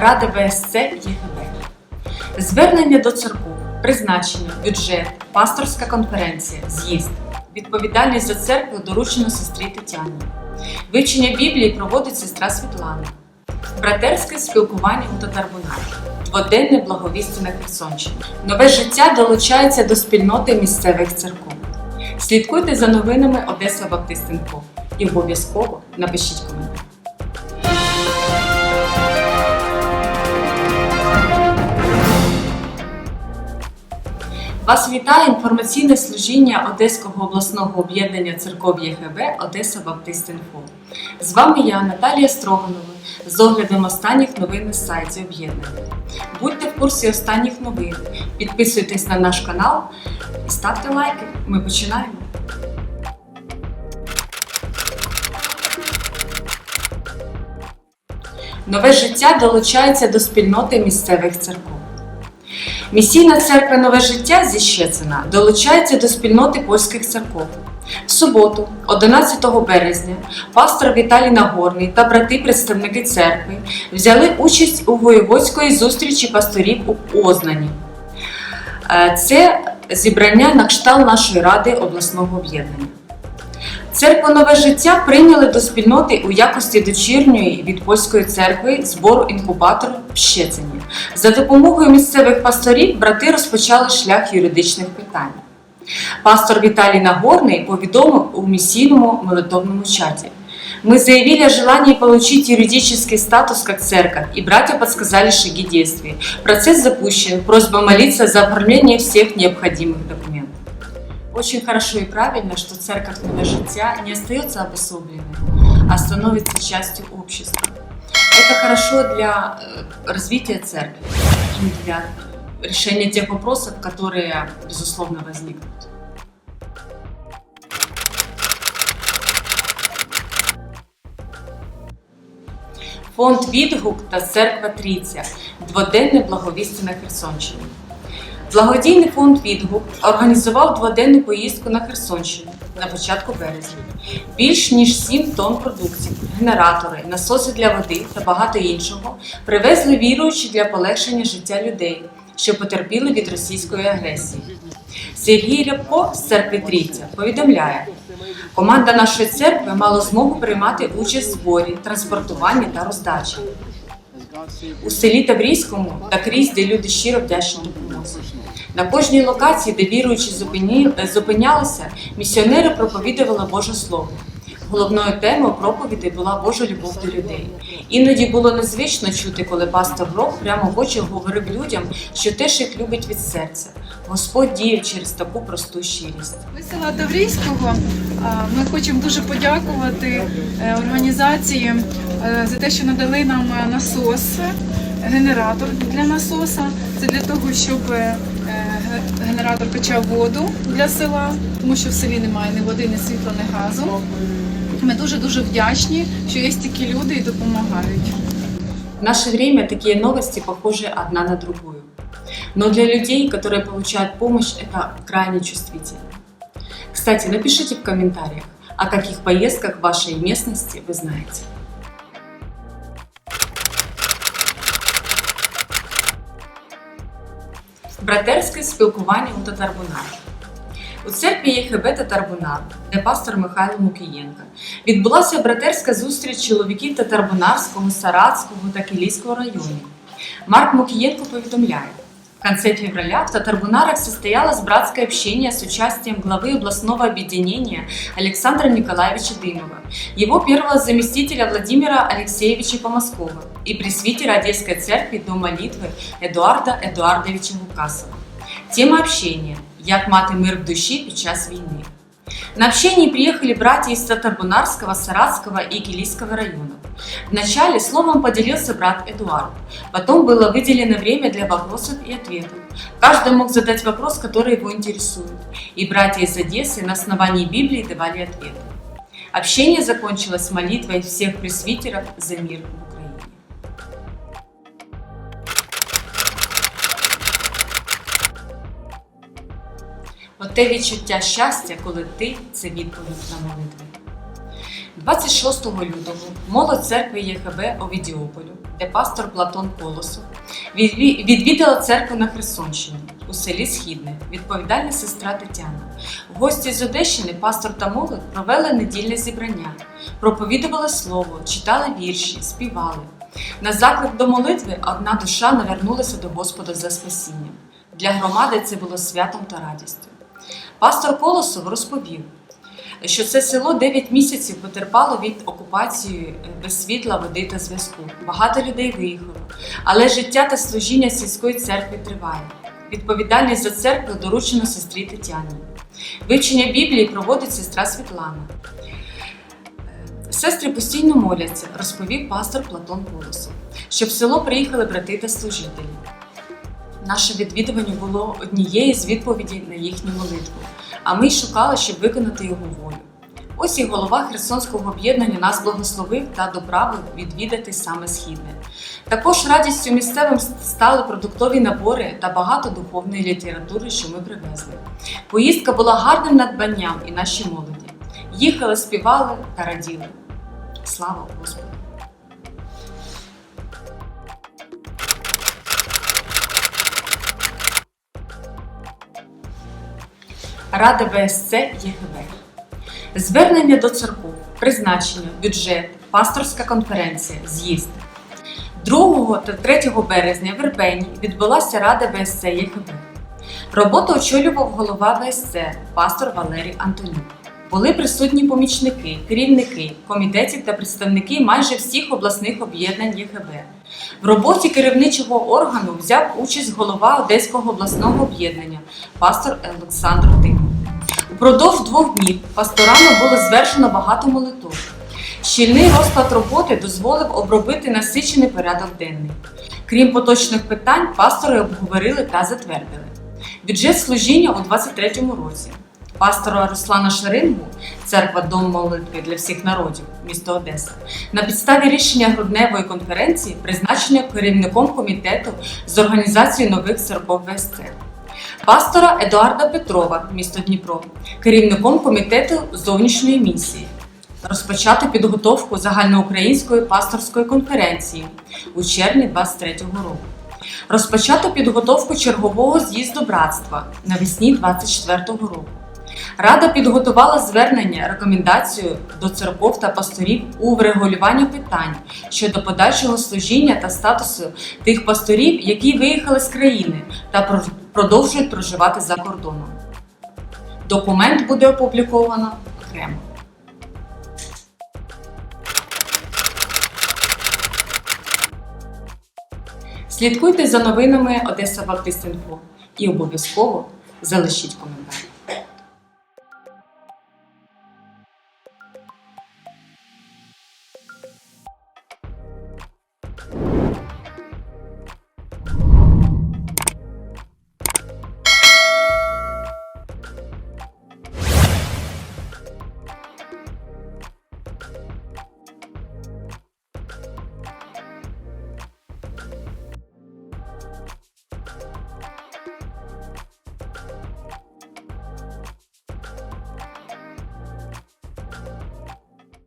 Рада ВСЦ ЄГБ. Звернення до церков, призначення, бюджет, пасторська конференція, з'їзд. Відповідальність за церкву доручено сестрі Тетяні. Вивчення Біблії проводить сестра Світлана. Братерське спілкування у Татарбунарі. Дводенне благовістя на Херсонщині. Нове життя долучається до спільноти місцевих церков. Слідкуйте за новинами Одеса Баптистинфо і обов'язково напишіть коментар. Вас вітає інформаційне служіння Одеського обласного об'єднання церков ЄГБ Одеса Баптистинфо. З вами я, Наталія Строганова, з оглядом останніх новин на сайті об'єднання. Будьте в курсі останніх новин, підписуйтесь на наш канал і ставте лайки. Ми починаємо. Нове життя долучається до спільноти місцевих церков. Місійна церква Нове життя зі Щецина долучається до спільноти польських церков. В суботу, 11 березня, пастор Віталій Нагорний та брати-представники церкви взяли участь у воєводської зустрічі пасторів у Ознані. Е, Це зібрання на кшталт нашої ради обласного об'єднання. Церква Нове життя прийняли до спільноти у якості дочірньої від польської церкви збору інкубатору в Щецині. За допомогою місцевих пасторів брати розпочали шлях юридичних питань. Пастор Віталій Нагорний повідомив у миссийному молитовному чате. Мы заявили о желании получить юридический статус как церковь, и братья подсказали шаги действий. Процесс запущен, просьба молиться за оформление всех необходимых документов. Очень хорошо и правильно, что церковь Новое Життя не остается обособленной, а становится частью общества. Это хорошо для э, развития церкви, и для решения тех вопросов, которые, безусловно, возникнут. Фонд Відгук та церква Трійця дводенне благовістя на Херсонщині. Благодійний фонд Відгук організував дводенну поїздку на Херсонщину на початку березня. Більш ніж 7 тонн продуктів, генератори, насоси для води та багато іншого привезли віруючі для полегшення життя людей, що потерпіли від російської агресії. Сергій Рябко з церкви Трійця повідомляє, команда нашої церкви мала змогу приймати участь в зборі, транспортуванні та роздачі. У селі Таврійському та крізь, де люди щиро вдячні На кожній локації, де віруючі зупинялися, місіонери проповідували Боже Слово. Головною темою проповіді була Божа любов до людей. Іноді було незвично чути, коли пастор Рок прямо в очі говорив людям, що теж їх любить від серця. Господь діяв через таку просту щирість. Ми села Таврійського. Ми хочемо дуже подякувати е, організації е, за те, що надали нам е, насос, генератор для насоса. Це для того, щоб генератор качав воду для села, тому що в селі немає ні води, ні світла, ні газу. Ми дуже дуже вдячні, що є такі люди і допомагають. В наше время такие новости похожи одна на другую. Но для людей, которые получают помощь, это крайне чувствительно. Кстати, напишите в комментариях, о каких поездках в вашей местности вы знаете. Братерське спілкування у Татарбунарі. У церкві ЄХБ Татарбунар, де пастор Михайло Мукієнко, відбулася братерська зустріч чоловіків Татарбунарського, Саратського та Кілійського районів. Марк Мукиенко поведомляет. В конце февраля в Татарбунарах состоялось братское общение с участием главы областного объединения Александра Николаевича Дымова, его первого заместителя Владимира Алексеевича Помоскова и пресвитера Одесской церкви до молитвы Эдуарда Эдуардовича Лукасова. Тема общения «Як мати мир в душі під час війни». На общение приехали братья из Татарбунарского, Саратского и Килийского районов. Вначале словом поделился брат Эдуард, потом было выделено время для вопросов и ответов. Каждый мог задать вопрос, который его интересует, и братья из Одессы на основании Библии давали ответы. Общение закончилось молитвой всех пресвитеров за мир в Украине. Оте відчуття щастя, коли ти це відповідь на молитви. 26 лютого молодь церкви ЄХБ Овідіополю де пастор Платон Колосов відвідала церкву на Херсонщині у селі Східне, відповідальна сестра Тетяна. Гості з Одещини, пастор та молодь провели недільне зібрання, проповідували слово, читали вірші, співали. На заклик до молитви одна душа навернулася до Господа за спасінням. Для громади це було святом та радістю. Пастор Колосов розповів, що це село 9 місяців потерпало від окупації е, без світла, води та зв'язку. Багато людей виїхало, але життя та служіння сільської церкви триває. Відповідальність за церкву доручено сестрі Тетяні. Вивчення Біблії проводить сестра Світлана. Е, Сестри постійно моляться, розповів пастор Платон Колосов, щоб в село приїхали брати та служителі. Наше відвідування було однією з відповідей на їхню молитву, а ми й шукали, щоб виконати його волю. Ось і голова Херсонського об'єднання нас благословив та доправив відвідати саме східне. Також радістю місцевим стали продуктові набори та багато духовної літератури, що ми привезли. Поїздка була гарним надбанням і нашій молоді. Їхали, співали та раділи. Слава Господу! Рада ВСЦ ЄГВ. Звернення до церков, призначення, бюджет, пасторська конференція, з'їзд. 2 та 3 березня в Ірпені відбулася Рада ВСЦ ЄГВ. Роботу очолював голова ВСЦ, пастор Валерій Антонюк. Були присутні помічники, керівники, комітетів та представники майже всіх обласних об'єднань ЄГБ. В роботі керівничого органу взяв участь голова Одеського обласного об'єднання, пастор Олександр Тимов. Упродовж двох днів пасторами було звершено багато молитов. Щільний розклад роботи дозволив обробити насичений порядок денний. Крім поточних питань, пастори обговорили та затвердили. Бюджет служіння у 2023 році. Пастора Руслана Шарингу, церква Дом молитви для всіх народів, місто Одеса, на підставі рішення грудневої конференції призначення керівником комітету з організації нових церков ВСЦ. Пастора Едуарда Петрова, місто Дніпро, керівником комітету зовнішньої місії. Розпочати підготовку загальноукраїнської пасторської конференції у червні 2023 року. Розпочато підготовку чергового з'їзду братства навесні 2024 року. Рада підготувала звернення рекомендацію до церков та пасторів у врегулюванні питань щодо подальшого служіння та статусу тих пасторів, які виїхали з країни та продовжують проживати за кордоном. Документ буде опубліковано окремо. Слідкуйте за новинами Одеса Баптистинфо і обов'язково залишіть коментар. you